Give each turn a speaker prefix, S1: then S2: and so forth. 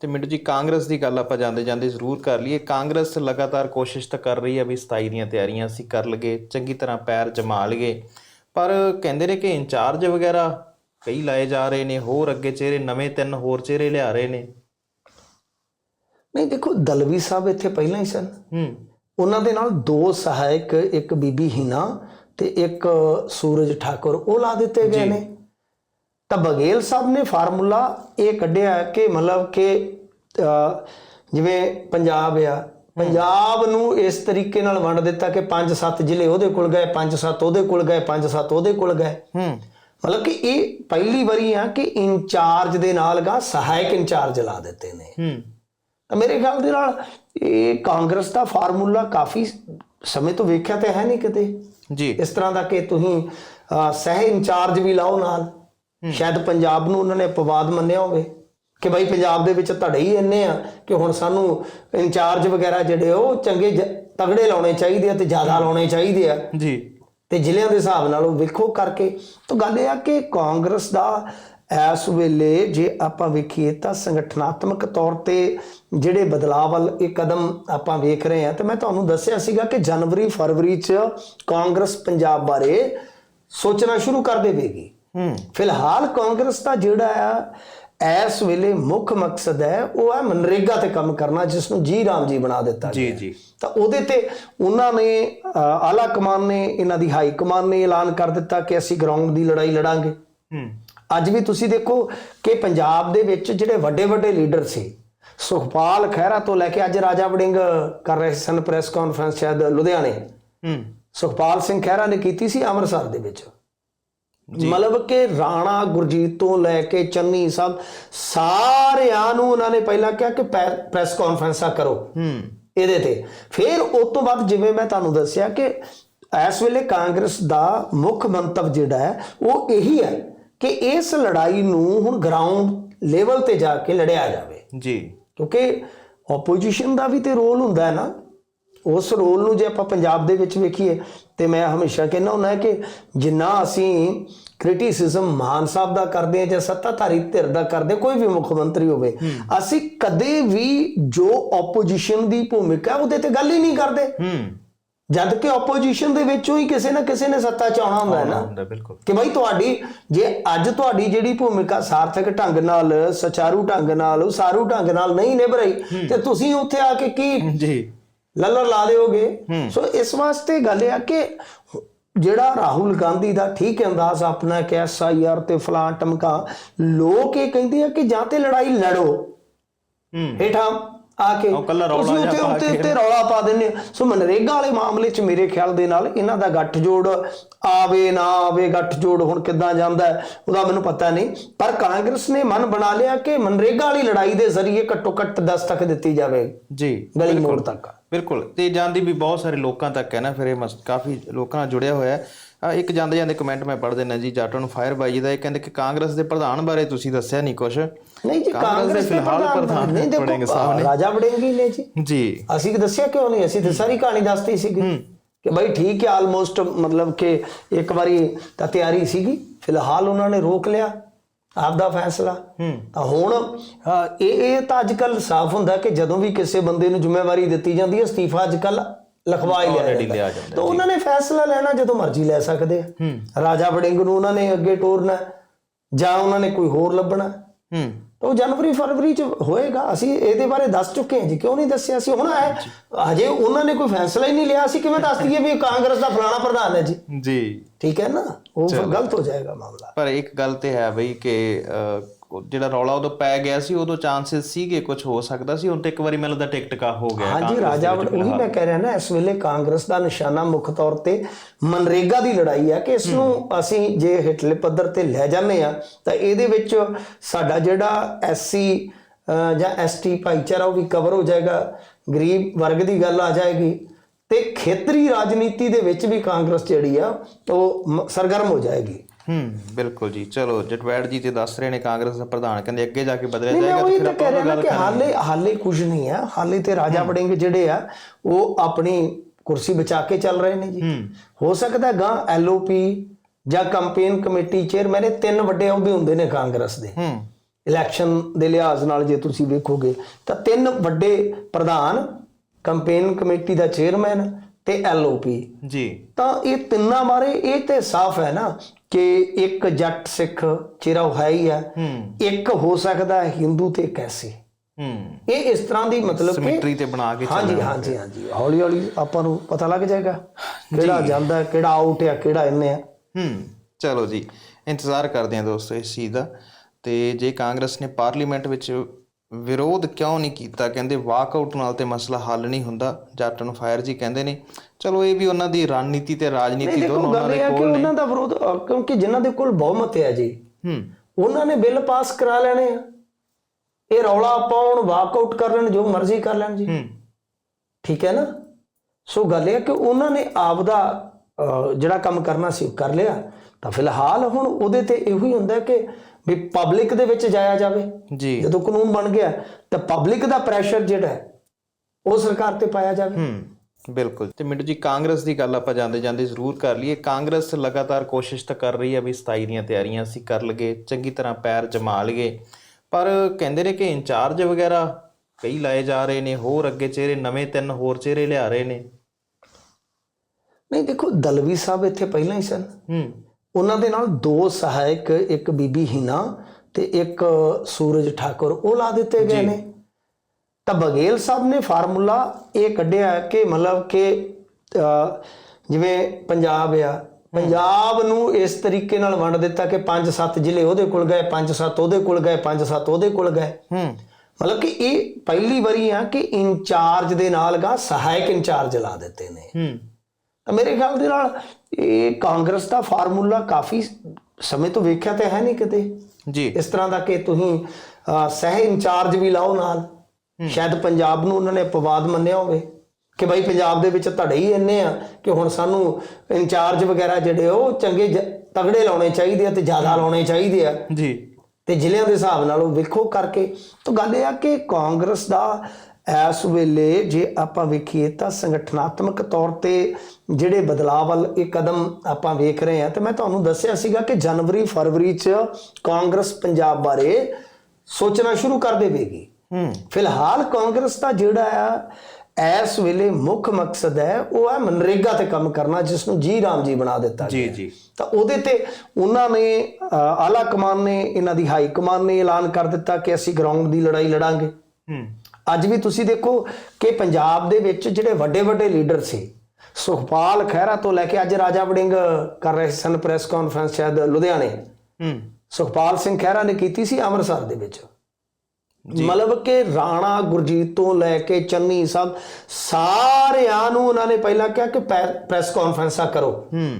S1: ਤੇ ਮਿੰਟੂ ਜੀ ਕਾਂਗਰਸ ਦੀ ਗੱਲ ਆਪਾਂ ਜਾਂਦੇ ਜਾਂਦੇ ਜ਼ਰੂਰ ਕਰ ਲਈਏ। ਕਾਂਗਰਸ ਲਗਾਤਾਰ ਕੋਸ਼ਿਸ਼ ਤਾਂ ਕਰ ਰਹੀ ਹੈ ਵੀ 27 ਦੀਆਂ ਤਿਆਰੀਆਂ ਅਸੀਂ ਕਰ ਲਗੇ ਚੰਗੀ ਤਰ੍ਹਾਂ ਪੈਰ ਜਮਾ ਲਗੇ ਪਰ ਕਹਿੰਦੇ ਨੇ ਕਿ ਇੰਚਾਰਜ ਵਗੈਰਾ ਕਈ ਲਾਏ ਜਾ ਰਹੇ ਨੇ ਹੋਰ ਅੱਗੇ ਚਿਹਰੇ ਨਵੇਂ ਤਿੰਨ ਹੋਰ ਚਿਹਰੇ ਲਿਆ ਰਹੇ ਨੇ।
S2: ਨਹੀਂ ਦੇਖੋ ਦਲਵੀ ਸਾਹਿਬ ਇੱਥੇ ਪਹਿਲਾਂ ਹੀ ਸਨ।
S1: ਹੂੰ।
S2: ਉਹਨਾਂ ਦੇ ਨਾਲ ਦੋ ਸਹਾਇਕ ਇੱਕ ਬੀਬੀ ਹੀਨਾ ਤੇ ਇੱਕ ਸੂਰਜ ਠਾਕੁਰ ਉਹ ਲਾ ਦਿੱਤੇ ਗਏ ਨੇ। ਤਾਂ ਬਗੇਲ ਸਾਹਿਬ ਨੇ ਫਾਰਮੂਲਾ ਇਹ ਕੱਢਿਆ ਕਿ ਮਤਲਬ ਕਿ ਜਿਵੇਂ ਪੰਜਾਬ ਆ ਪੰਜਾਬ ਨੂੰ ਇਸ ਤਰੀਕੇ ਨਾਲ ਵੰਡ ਦਿੱਤਾ ਕਿ 5-7 ਜ਼ਿਲ੍ਹੇ ਉਹਦੇ ਕੋਲ ਗਏ 5-7 ਉਹਦੇ ਕੋਲ ਗਏ 5-7 ਉਹਦੇ ਕੋਲ ਗਏ।
S1: ਹੂੰ।
S2: ਮਤਲਬ ਕਿ ਇਹ ਪਹਿਲੀ ਵਾਰੀ ਆ ਕਿ ਇੰਚਾਰਜ ਦੇ ਨਾਲ ਗਾ ਸਹਾਇਕ ਇੰਚਾਰਜ ਲਾ ਦਿੱਤੇ ਨੇ।
S1: ਹੂੰ।
S2: ਤਾਂ ਮੇਰੇ ਖਿਆਲ ਦੇ ਨਾਲ ਇਹ ਕਾਂਗਰਸ ਦਾ ਫਾਰਮੂਲਾ ਕਾਫੀ ਸਮੇਂ ਤੋਂ ਵੇਖਿਆ ਤੇ ਹੈ ਨਹੀਂ ਕਿਤੇ।
S1: ਜੀ।
S2: ਇਸ ਤਰ੍ਹਾਂ ਦਾ ਕਿ ਤੁਸੀਂ ਸਹਿ ਇੰਚਾਰਜ ਵੀ ਲਾਓ ਨਾਲ। ਸ਼ਾਇਦ ਪੰਜਾਬ ਨੂੰ ਉਹਨਾਂ ਨੇ ਅਪਵਾਦ ਮੰਨਿਆ ਹੋਵੇ ਕਿ ਭਾਈ ਪੰਜਾਬ ਦੇ ਵਿੱਚ ਧੜੇ ਹੀ ਇੰਨੇ ਆ ਕਿ ਹੁਣ ਸਾਨੂੰ ਇੰਚਾਰਜ ਵਗੈਰਾ ਜਿਹੜੇ ਉਹ ਚੰਗੇ ਤਗੜੇ ਲਾਉਣੇ ਚਾਹੀਦੇ ਆ ਤੇ ਜ਼ਿਆਦਾ ਲਾਉਣੇ ਚਾਹੀਦੇ ਆ।
S1: ਜੀ।
S2: ਤੇ ਜ਼ਿਲ੍ਹਿਆਂ ਦੇ ਹਿਸਾਬ ਨਾਲ ਉਹ ਵੇਖੋ ਕਰਕੇ। ਤਾਂ ਗੱਲ ਇਹ ਆ ਕਿ ਕਾਂਗਰਸ ਦਾ ਇਸ ਵੇਲੇ ਜੇ ਆਪਾਂ ਵੇਖੀਏ ਤਾਂ ਸੰਗਠਨਾਤਮਕ ਤੌਰ ਤੇ ਜਿਹੜੇ ਬਦਲਾਅ ਵੱਲ ਇਹ ਕਦਮ ਆਪਾਂ ਵੇਖ ਰਹੇ ਹਾਂ ਤੇ ਮੈਂ ਤੁਹਾਨੂੰ ਦੱਸਿਆ ਸੀਗਾ ਕਿ ਜਨਵਰੀ ਫਰਵਰੀ ਚ ਕਾਂਗਰਸ ਪੰਜਾਬ ਬਾਰੇ ਸੋਚਣਾ ਸ਼ੁਰੂ ਕਰ ਦੇਵੇਗੀ।
S1: ਹੂੰ।
S2: ਫਿਲਹਾਲ ਕਾਂਗਰਸ ਦਾ ਜਿਹੜਾ ਆ ਇਸ ਵੇਲੇ ਮੁੱਖ ਮਕਸਦ ਹੈ ਉਹ ਹੈ ਮਨਰੇਗਾ ਤੇ ਕੰਮ ਕਰਨਾ ਜਿਸ ਨੂੰ ਜੀ ਰਾਮ ਜੀ ਬਣਾ ਦਿੱਤਾ
S1: ਜੀ ਜੀ।
S2: ਤਾਂ ਉਹਦੇ ਤੇ ਉਹਨਾਂ ਨੇ ਆਲਾ ਕਮਾਨ ਨੇ ਇਹਨਾਂ ਦੀ ਹਾਈ ਕਮਾਨ ਨੇ ਐਲਾਨ ਕਰ ਦਿੱਤਾ ਕਿ ਅਸੀਂ ਗਰਾਊਂਡ ਦੀ ਲੜਾਈ ਲੜਾਂਗੇ।
S1: ਹੂੰ।
S2: ਅੱਜ ਵੀ ਤੁਸੀਂ ਦੇਖੋ ਕਿ ਪੰਜਾਬ ਦੇ ਵਿੱਚ ਜਿਹੜੇ ਵੱਡੇ ਵੱਡੇ ਲੀਡਰ ਸੀ ਸੁਖਪਾਲ ਖਹਿਰਾ ਤੋਂ ਲੈ ਕੇ ਅੱਜ ਰਾਜਾ ਵੜਿੰਗ ਕਰ ਰਹੇ ਸਨ ਪ੍ਰੈਸ ਕਾਨਫਰੰਸ ਸ਼ਾਇਦ ਲੁਧਿਆਣੇ।
S1: ਹੂੰ।
S2: ਸੁਖਪਾਲ ਸਿੰਘ ਖਹਿਰਾ ਨੇ ਕੀਤੀ ਸੀ ਅੰਮ੍ਰਿਤਸਰ ਦੇ ਵਿੱਚ। ਮਤਲਬ ਕਿ ਰਾਣਾ ਗੁਰਜੀਤ ਤੋਂ ਲੈ ਕੇ ਚੰਨੀ ਸਭ ਸਾਰਿਆਂ ਨੂੰ ਉਹਨਾਂ ਨੇ ਪਹਿਲਾਂ ਕਿਹਾ ਕਿ ਪ੍ਰੈਸ ਕਾਨਫਰੰਸਾਂ ਕਰੋ।
S1: ਹੂੰ।
S2: ਇਹਦੇ ਤੇ। ਫਿਰ ਉਸ ਤੋਂ ਬਾਅਦ ਜਿਵੇਂ ਮੈਂ ਤੁਹਾਨੂੰ ਦੱਸਿਆ ਕਿ ਇਸ ਵੇਲੇ ਕਾਂਗਰਸ ਦਾ ਮੁੱਖ ਮੰਤਵ ਜਿਹੜਾ ਹੈ ਉਹ ਇਹੀ ਹੈ ਕਿ ਇਸ ਲੜਾਈ ਨੂੰ ਹੁਣ ਗਰਾਊਂਡ ਲੈਵਲ ਤੇ ਜਾ ਕੇ ਲੜਿਆ ਜਾਵੇ।
S1: ਜੀ।
S2: ਕਿਉਂਕਿ ਆਪੋਜੀਸ਼ਨ ਦਾ ਵੀ ਤੇ ਰੋਲ ਹੁੰਦਾ ਹੈ ਨਾ। ਉਸ ਰੋਲ ਨੂੰ ਜੇ ਆਪਾਂ ਪੰਜਾਬ ਦੇ ਵਿੱਚ ਵੇਖੀਏ ਤੇ ਮੈਂ ਹਮੇਸ਼ਾ ਕਹਿੰਦਾ ਹੁੰਦਾ ਕਿ ਜਿੰਨਾ ਅਸੀਂ ਕ੍ਰਿਟਿਸਿਜ਼ਮ ਮਾਨ ਸਾਹਿਬ ਦਾ ਕਰਦੇ ਹਾਂ ਜਾਂ ਸੱਤਾਧਾਰੀ ਧਿਰ ਦਾ ਕਰਦੇ ਕੋਈ ਵੀ ਮੁੱਖ ਮੰਤਰੀ ਹੋਵੇ ਅਸੀਂ ਕਦੇ ਵੀ ਜੋ ਆਪੋਜੀਸ਼ਨ ਦੀ ਭੂਮਿਕਾ ਉਹਦੇ ਤੇ ਗੱਲ ਹੀ ਨਹੀਂ ਕਰਦੇ। ਜਦ ਕਿ ਆਪੋਜੀਸ਼ਨ ਦੇ ਵਿੱਚੋਂ ਹੀ ਕਿਸੇ ਨਾ ਕਿਸੇ ਨੇ ਸੱਤਾ ਚ ਆਉਣਾ ਹੁੰਦਾ ਹੈ ਨਾ। ਕਿ ਭਾਈ ਤੁਹਾਡੀ ਜੇ ਅੱਜ ਤੁਹਾਡੀ ਜਿਹੜੀ ਭੂਮਿਕਾ ਸਾਰਥਕ ਢੰਗ ਨਾਲ ਸੁਚਾਰੂ ਢੰਗ ਨਾਲ ਉਸਾਰੂ ਢੰਗ ਨਾਲ ਨਹੀਂ ਨਿਭ ਰਹੀ ਤੇ ਤੁਸੀਂ ਉੱਥੇ ਆ ਕੇ ਕੀ
S1: ਜੀ।
S2: ਲੱਲਰ ਲਾ ਦਿਓਗੇ ਸੋ ਇਸ ਵਾਸਤੇ ਗੱਲ ਇਹ ਆ ਕਿ ਜਿਹੜਾ ਰਾਹੁਲ ਗਾਂਧੀ ਦਾ ਠੀਕ ਅੰਦਾਜ਼ ਆਪਣਾ ਕਿ ਐਸਆਈਆਰ ਤੇ ਫਲਾਂ ਟਮਕਾ ਲੋਕ ਇਹ ਕਹਿੰਦੇ ਆ ਕਿ ਜਾਂ ਤੇ ਲੜਾਈ ਲੜੋ। ਹੇਠਾਂ ਆ ਕੇ।
S1: ਉਹ ਕੱਲਾ ਰੌਲਾ
S2: ਤੁਸੀਂ ਉੱਤੇ ਉੱਤੇ। ਉੱਤੇ ਰੌਲਾ ਪਾ ਹੋ। ਸੋ ਮਨਰੇਗਾ ਵਾਲੇ ਮਾਮਲੇ 'ਚ ਮੇਰੇ ਖਿਆਲ ਦੇ ਨਾਲ ਇਹਨਾਂ ਦਾ ਗੱਠਜੋੜ ਆਵੇ ਨਾ ਆਵੇ ਗੱਠਜੋੜ ਹੁਣ ਕਿੱਦਾਂ ਜਾਂਦਾ ਉਹਦਾ ਮੈਨੂੰ ਪਤਾ ਨਹੀਂ। ਪਰ ਕਾਂਗਰਸ ਨੇ ਮਨ ਬਣਾ ਲਿਆ ਕਿ ਮਨਰੇਗਾ ਵਾਲੀ ਲੜਾਈ ਦੇ ਜ਼ਰੀਏ ਘੱਟੋ ਘੱਟ ਦਸਤਕ ਦਿੱਤੀ ਜਾਵੇ।
S1: ਜੀ
S2: ਗਲੀ ਮੋੜ ਤੱਕ।
S1: ਬਿਲਕੁਲ। ਤੇ ਜਾਂਦੀ ਵੀ ਬਹੁਤ ਸਾਰੇ ਲੋਕਾਂ ਤੱਕ ਹੈ ਨਾ ਫਿਰ ਇਹ ਕਾਫੀ ਲੋਕਾਂ ਨਾਲ ਜੁੜਿਆ ਹੋਇਆ ਇੱਕ ਜਾਂਦੇ ਜਾਂਦੇ ਕਮੈਂਟ ਮੈਂ ਪੜ੍ਹ ਦਿੰਦਾ ਜੀ ਜਾਟੋ ਨੂੰ ਫਾਇਰ ਬਾਈ ਦਾ ਇਹ ਕਹਿੰਦੇ ਕਿ ਕਾਂਗਰਸ ਦੇ ਪ੍ਰਧਾਨ ਬਾਰੇ ਤੁਸੀਂ ਦੱਸਿਆ ਨਹੀਂ ਕੁਝ
S2: ਨਹੀਂ ਜੀ
S1: ਕਾਂਗਰਸ ਦੇ ਫਿਲਹਾਲ
S2: ਪ੍ਰਧਾਨ ਨਹੀਂ ਦੇਖੋ। ਰਾਜਾ ਵੜਿੰਗੀ ਨੇ ਜੀ।
S1: ਜੀ।
S2: ਅਸੀਂ ਕਿ ਦੱਸਿਆ ਕਿਉਂ ਨਹੀਂ? ਅਸੀਂ ਤਾਂ ਸਾਰੀ ਕਹਾਣੀ ਦੱਸਤੀ ਸੀਗੀ ਕਿ ਭਾਈ ਠੀਕ ਹੈ ਆਲਮੋਸਟ ਮਤਲਬ ਕਿ ਇੱਕ ਵਾਰੀ ਤਾਂ ਤਿਆਰੀ ਸੀਗੀ। ਫਿਲਹਾਲ ਉਹਨਾਂ ਨੇ ਰੋਕ ਲਿਆ ਆਪ ਦਾ ਫੈਸਲਾ ਤਾਂ ਹੁਣ ਇਹ ਇਹ ਤਾਂ ਅੱਜਕੱਲ ਸਾਫ਼ ਹੁੰਦਾ ਕਿ ਜਦੋਂ ਵੀ ਕਿਸੇ ਬੰਦੇ ਨੂੰ ਜ਼ਿੰਮੇਵਾਰੀ ਦਿੱਤੀ ਜਾਂਦੀ ਹੈ ਅਸਤੀਫਾ ਅੱਜਕੱਲ ਲਿਖਵਾ ਹੀ ਲਿਆ ਜਾਂਦਾ।
S1: ਲਿਆ। ਜਾਂਦਾ
S2: ਤਾਂ ਉਹਨਾਂ ਨੇ ਫੈਸਲਾ ਲੈਣਾ ਜਦੋਂ ਮਰਜ਼ੀ ਲੈ ਸਕਦੇ ਆ। ਰਾਜਾ ਵੜਿੰਗ ਨੂੰ ਉਹਨਾਂ ਨੇ ਅੱਗੇ ਟੋਰਨਾ ਜਾਂ ਉਹਨਾਂ ਨੇ ਕੋਈ ਹੋਰ ਲੱਭਣਾ
S1: ਹੂੰ।
S2: ਤਾਂ ਉਹ ਜਨਵਰੀ ਫਰਵਰੀ ਚ ਹੋਏਗਾ। ਅਸੀਂ ਇਹਦੇ ਬਾਰੇ ਦੱਸ ਚੁੱਕੇ ਹਾਂ ਜੀ। ਕਿਉਂ ਨਹੀਂ ਦੱਸਿਆ ਸੀ? ਹੁਣ ਹੈ ਹਜੇ ਉਹਨਾਂ ਨੇ ਕੋਈ ਫੈਸਲਾ ਹੀ ਨਹੀਂ ਲਿਆ ਸੀ ਕਿਵੇਂ ਦੱਸ ਦਈਏ ਵੀ ਕਾਂਗਰਸ ਦਾ ਫਲਾਣਾ ਪ੍ਰਧਾਨ ਹੈ ਜੀ।
S1: ਜੀ।
S2: ਠੀਕ ਹੈ ਨਾ? ਉਹ ਫਿਰ ਗਲਤ ਹੋ ਜਾਏਗਾ ਮਾਮਲਾ।
S1: ਪਰ ਇੱਕ ਗੱਲ ਤੇ ਹੈ ਬਈ ਕਿ ਅਹ, ਜਿਹੜਾ ਰੌਲਾ ਉਦੋਂ ਪੈ ਗਿਆ ਸੀ ਉਦੋਂ ਚਾਂਸਸ ਸੀਗੇ ਕੁਝ ਹੋ ਸਕਦਾ ਸੀ ਹੁਣ ਤੇ ਇੱਕ ਵਾਰੀ ਮੈਨੂੰ ਲੱਗਦਾ ਟਿਕ ਟਕਾ ਹੋ ਗਿਆ
S2: ਹਾਂਜੀ ਰਾਜਾ ਉਹੀ ਮੈਂ ਕਹਿ ਰਿਹਾ ਨਾ ਇਸ ਵੇਲੇ ਕਾਂਗਰਸ ਦਾ ਨਿਸ਼ਾਨਾ ਮੁੱਖ ਤੌਰ ਤੇ ਮਨਰੇਗਾ ਦੀ ਲੜਾਈ ਹੈ ਕਿ ਇਸ ਨੂੰ ਅਸੀਂ ਜੇ ਹਿਟਲੇ ਪੱਧਰ ਤੇ ਲੈ ਜਾਂਦੇ ਆ ਤਾਂ ਇਹਦੇ ਵਿੱਚ ਸਾਡਾ ਜਿਹੜਾ ਐਸਸੀ ਜਾਂ ਐਸਟੀ ਭਾਈਚਾਰਾ ਉਹ ਵੀ ਕਵਰ ਹੋ ਜਾਏਗਾ ਗਰੀਬ ਵਰਗ ਦੀ ਗੱਲ ਆ ਜਾਏਗੀ। ਤੇ ਖੇਤਰੀ ਰਾਜਨੀਤੀ ਦੇ ਵਿੱਚ ਵੀ ਕਾਂਗਰਸ ਜਿਹੜੀ ਆ ਉਹ ਸਰਗਰਮ ਹੋ ਜਾਏਗੀ।
S1: ਹੂੰ ਬਿਲਕੁਲ ਜੀ। ਚਲੋ ਜਟਵੈੜ ਜੀ ਤੇ ਦੱਸ ਰਹੇ ਨੇ ਕਾਂਗਰਸ ਦਾ ਪ੍ਰਧਾਨ ਕਹਿੰਦੇ ਅੱਗੇ ਜਾ ਕੇ ਬਦਲਿਆ ਜਾਏਗਾ
S2: ਉਹੀ
S1: ਤੇ ਫਿਰ
S2: ਕਹਿ
S1: ਆਪਾਂ ਉਹ ਗੱਲ
S2: ਕਿ ਹਾਲੇ ਹਾਲੇ ਕੁਝ ਨਹੀਂ ਹੈ ਹਾਲੇ ਤੇ ਰਾਜਾ ਵੜਿੰਗ ਜਿਹੜੇ ਆ ਉਹ ਆਪਣੀ ਕੁਰਸੀ ਬਚਾ ਕੇ ਚੱਲ ਰਹੇ ਨੇ ਜੀ। ਹੋ ਸਕਦਾ ਗਾਂ ਐਲਓਪੀ ਜਾਂ ਕੈਂਪੇਨ ਕਮੇਟੀ ਚੇਅਰਮੈਨ ਇਹ ਤਿੰਨ ਵੱਡੇ ਅਹੁਦੇ ਹੁੰਦੇ ਨੇ ਕਾਂਗਰਸ ਦੇ।
S1: ਹੂੰ।
S2: ਇਲੈਕਸ਼ਨ ਦੇ ਲਿਹਾਜ਼ ਨਾਲ ਜੇ ਤੁਸੀਂ ਵੇਖੋਗੇ ਤਾਂ ਤਿੰਨ ਵੱਡੇ ਪ੍ਰਧਾਨ ਕੰਪੇਨ ਕਮੇਟੀ ਦਾ ਚੇਅਰਮੈਨ ਤੇ ਐਲਓਪੀ
S1: ਜੀ।
S2: ਤਾਂ ਇਹ ਤਿੰਨਾਂ ਬਾਰੇ ਇਹ ਤੇ ਸਾਫ਼ ਹੈ ਨਾ ਕਿ ਇੱਕ ਜੱਟ ਸਿੱਖ ਚਿਹਰਾ ਉਹ ਹੈ ਹੀ ਹੈ। ਇੱਕ ਹੋ ਸਕਦਾ ਹੈ ਹਿੰਦੂ ਤੇ ਕੈਸੇ।
S1: ਹੂੰ।
S2: ਇਹ ਇਸ ਤਰ੍ਹਾਂ ਦੀ ਮਤਲਬ ਕਿ
S1: ਸਿਮਟਰੀ ਤੇ ਬਣਾ ਕੇ
S2: ਹਾਂਜੀ ਹਾਂਜੀ ਹਾਂਜੀ। ਹੌਲੀ ਹੌਲੀ ਆਪਾਂ ਨੂੰ ਪਤਾ ਲੱਗ ਜਾਏਗਾ ਕਿਹੜਾ ਜਾਂਦਾ ਹੈ, ਕਿਹੜਾ ਆਊਟ ਹੈ ਕਿਹੜਾ ਇੰਨੇ ਆ
S1: ਹੂੰ। ਚਲੋ ਜੀ ਇੰਤਜ਼ਾਰ ਕਰਦੇ ਹਾਂ ਦੋਸਤੋ ਇਸ ਚੀਜ਼ ਦਾ। ਤੇ ਜੇ ਕਾਂਗਰਸ ਨੇ ਪਾਰਲੀਮੈਂਟ ਵਿੱਚ ਵਿਰੋਧ ਕਿਉਂ ਨਹੀਂ ਕੀਤਾ? ਕਹਿੰਦੇ ਵਾਕਆਊਟ ਨਾਲ ਤੇ ਮਸਲਾ ਹੱਲ ਨਹੀਂ ਹੁੰਦਾ। ਜੱਟ ਨੂੰ ਫਾਇਰ ਜੀ ਕਹਿੰਦੇ ਨੇ। ਚਲੋ ਇਹ ਵੀ ਉਹਨਾਂ ਦੀ ਰਣਨੀਤੀ ਤੇ ਰਾਜਨੀਤੀ ਦੋਨੋਂ ਉਹਨਾਂ ਦੇ ਕੋਲ ਨੇ।
S2: ਉਹਨਾਂ ਦਾ ਵਿਰੋਧ ਕਿਉਂਕਿ ਜਿਨ੍ਹਾਂ ਦੇ ਕੋਲ ਬਹੁਮਤ ਹੈ ਜੀ
S1: ਹੂੰ।
S2: ਉਹਨਾਂ ਨੇ ਬਿੱਲ ਪਾਸ ਕਰਾ ਲੈਣੇ ਆ। ਇਹ ਰੌਲਾ ਪਾਉਣ ਵਾਕਆਊਟ ਕਰ ਲੈਣ ਜੋ ਮਰਜ਼ੀ ਕਰ ਲੈਣ ਜੀ।
S1: ਹੂੰ।
S2: ਠੀਕ ਹੈ ਨਾ? ਸੋ ਗੱਲ ਇਹ ਕਿ ਉਹਨਾਂ ਨੇ ਆਪਦਾ ਅਹ, ਜਿਹੜਾ ਕੰਮ ਕਰਨਾ ਸੀ ਉਹ ਕਰ ਲਿਆ। ਤਾਂ ਫਿਲਹਾਲ ਹੁਣ ਉਹਦੇ ਤੇ ਇਹੋ ਹੀ ਹੁੰਦਾ ਕਿ ਵੀ ਪਬਲਿਕ ਦੇ ਵਿੱਚ ਜਾਇਆ ਜਾਵੇ।
S1: ਜੀ।
S2: ਜਦੋਂ ਕਾਨੂੰਨ ਬਣ ਗਿਆ ਤਾਂ ਪਬਲਿਕ ਦਾ ਪ੍ਰੈਸ਼ਰ ਜਿਹੜਾ ਹੈ ਉਹ ਸਰਕਾਰ ਤੇ ਪਾਇਆ ਜਾਵੇ।
S1: ਹੂੰ ਬਿਲਕੁਲ। ਤੇ ਮਿੰਟੂ ਜੀ ਕਾਂਗਰਸ ਦੀ ਗੱਲ ਆਪਾਂ ਜਾਂਦੇ ਜਾਂਦੇ ਜ਼ਰੂਰ ਕਰ ਲਈਏ। ਕਾਂਗਰਸ ਲਗਾਤਾਰ ਕੋਸ਼ਿਸ਼ ਤਾਂ ਕਰ ਰਹੀ ਹੈ ਵੀ 27 ਦੀਆਂ ਤਿਆਰੀਆਂ ਅਸੀਂ ਕਰ ਲਈਏ ਚੰਗੀ ਤਰ੍ਹਾਂ ਪੈਰ ਜਮਾ ਲਈਏ। ਪਰ ਕਹਿੰਦੇ ਨੇ ਕਿ ਇੰਚਾਰਜ ਵਗੈਰਾ ਕਈ ਲਾਏ ਜਾ ਰਹੇ ਨੇ ਹੋਰ ਅੱਗੇ ਚਿਹਰੇ ਨਵੇਂ ਤਿੰਨ ਹੋਰ ਚਿਹਰੇ ਲਿਆ ਰਹੇ ਨੇ।
S2: ਨਹੀਂ ਦੇਖੋ ਦਲਵੀ ਸਾਹਿਬ ਇੱਥੇ ਪਹਿਲਾਂ ਹੀ ਸਨ।
S1: ਹੂੰ।
S2: ਉਹਨਾਂ ਦੇ ਨਾਲ ਦੋ ਸਹਾਇਕ ਇੱਕ ਬੀਬੀ ਹੀਨਾ ਤੇ ਇੱਕ ਸੂਰਜ ਠਾਕੁਰ ਉਹ ਲਾ ਦਿੱਤੇ ਗਏ ਨੇ। ਤਾਂ ਬਗੇਲ ਸਾਹਿਬ ਨੇ ਫਾਰਮੂਲਾ ਇਹ ਕੱਢਿਆ ਕਿ ਮਤਲਬ ਕਿ ਜਿਵੇਂ ਪੰਜਾਬ ਆ ਪੰਜਾਬ ਨੂੰ ਇਸ ਤਰੀਕੇ ਨਾਲ ਵੰਡ ਦਿੱਤਾ ਕਿ 5-7 ਜ਼ਿਲ੍ਹੇ ਉਹਦੇ ਕੋਲ ਗਏ 5-7 ਉਹਦੇ ਕੋਲ ਗਏ 5-7 ਉਹਦੇ ਕੋਲ ਗਏ।
S1: ਹੂੰ।
S2: ਮਤਲਬ ਕਿ ਇਹ ਪਹਿਲੀ ਵਾਰੀ ਆ ਕਿ ਇੰਚਾਰਜ ਦੇ ਨਾਲ ਗਾ ਸਹਾਇਕ ਇੰਚਾਰਜ ਲਾ ਦਿੱਤੇ ਨੇ।
S1: ਹੂੰ।
S2: ਮੇਰੇ ਖਿਆਲ ਦੇ ਨਾਲ ਇਹ ਕਾਂਗਰਸ ਦਾ ਫਾਰਮੂਲਾ ਕਾਫੀ ਸਮੇਂ ਤੋਂ ਵੇਖਿਆ ਤੇ ਹੈ ਨਹੀਂ ਕਿਤੇ।
S1: ਜੀ।
S2: ਇਸ ਤਰ੍ਹਾਂ ਦਾ ਕਿ ਤੁਸੀਂ ਸਹਿ ਇੰਚਾਰਜ ਵੀ ਲਾਓ ਨਾਲ। ਸ਼ਾਇਦ ਪੰਜਾਬ ਨੂੰ ਉਹਨਾਂ ਨੇ ਅਪਵਾਦ ਮੰਨਿਆ ਹੋਵੇ ਕਿ ਭਾਈ ਪੰਜਾਬ ਦੇ ਵਿੱਚ ਧੜੇ ਹੀ ਇੰਨੇ ਆ ਕਿ ਹੁਣ ਸਾਨੂੰ ਇੰਚਾਰਜ ਵਗੈਰਾ ਜਿਹੜੇ ਉਹ ਚੰਗੇ ਤਗੜੇ ਲਾਉਣੇ ਚਾਹੀਦੇ ਆ ਤੇ ਜ਼ਿਆਦਾ ਲਾਉਣੇ ਚਾਹੀਦੇ ਆ।
S1: ਜੀ।
S2: ਤੇ ਜ਼ਿਲ੍ਹਿਆਂ ਦੇ ਹਿਸਾਬ ਨਾਲ ਉਹ ਵੇਖੋ ਕਰਕੇ। ਤਾਂ ਗੱਲ ਇਹ ਆ ਕਿ ਕਾਂਗਰਸ ਦਾ ਇਸ ਵੇਲੇ ਜੇ ਆਪਾਂ ਵੇਖੀਏ ਤਾਂ ਸੰਗਠਨਾਤਮਕ ਤੌਰ ਤੇ ਜਿਹੜੇ ਬਦਲਾਅ ਵੱਲ ਇਹ ਕਦਮ ਆਪਾਂ ਵੇਖ ਰਹੇ ਹਾਂ ਤੇ ਮੈਂ ਤੁਹਾਨੂੰ ਦੱਸਿਆ ਸੀਗਾ ਕਿ ਜਨਵਰੀ ਫਰਵਰੀ ਚ ਕਾਂਗਰਸ ਪੰਜਾਬ ਬਾਰੇ ਸੋਚਣਾ ਸ਼ੁਰੂ ਕਰ ਦੇਵੇਗੀ।
S1: ਹੂੰ।
S2: ਫਿਲਹਾਲ ਕਾਂਗਰਸ ਦਾ ਜਿਹੜਾ ਆ ਇਸ ਵੇਲੇ ਮੁੱਖ ਮਕਸਦ ਹੈ ਉਹ ਹੈ ਮਨਰੇਗਾ ਤੇ ਕੰਮ ਕਰਨਾ ਜਿਸ ਨੂੰ ਜੀ ਰਾਮ ਜੀ ਬਣਾ ਦਿੱਤਾ
S1: ਜੀ ਜੀ।
S2: ਤਾਂ ਉਹਦੇ ਤੇ ਉਹਨਾਂ ਨੇ ਆਲਾ ਕਮਾਨ ਨੇ ਇਹਨਾਂ ਦੀ ਹਾਈ ਕਮਾਨ ਨੇ ਐਲਾਨ ਕਰ ਦਿੱਤਾ ਕਿ ਅਸੀਂ ਗਰਾਊਂਡ ਦੀ ਲੜਾਈ ਲੜਾਂਗੇ।
S1: ਹੂੰ।
S2: ਅੱਜ ਵੀ ਤੁਸੀਂ ਦੇਖੋ ਕਿ ਪੰਜਾਬ ਦੇ ਵਿੱਚ ਜਿਹੜੇ ਵੱਡੇ ਵੱਡੇ ਲੀਡਰ ਸੀ ਸੁਖਪਾਲ ਖਹਿਰਾ ਤੋਂ ਲੈ ਕੇ ਅੱਜ ਰਾਜਾ ਵੜਿੰਗ ਕਰ ਰਹੇ ਸਨ ਪ੍ਰੈਸ ਕਾਨਫਰੰਸ ਸ਼ਾਇਦ ਲੁਧਿਆਣੇ।
S1: ਹੂੰ।
S2: ਸੁਖਪਾਲ ਸਿੰਘ ਖਹਿਰਾ ਨੇ ਕੀਤੀ ਸੀ ਅੰਮ੍ਰਿਤਸਰ ਦੇ ਵਿੱਚ। ਮਤਲਬ ਕਿ ਰਾਣਾ ਗੁਰਜੀਤ ਤੋਂ ਲੈ ਕੇ ਚੰਨੀ ਸਭ ਸਾਰਿਆਂ ਨੂੰ ਉਹਨਾਂ ਨੇ ਪਹਿਲਾਂ ਕਿਹਾ ਕਿ ਪ੍ਰੈਸ ਕਾਨਫਰੰਸਾਂ ਕਰੋ।
S1: ਹੂੰ।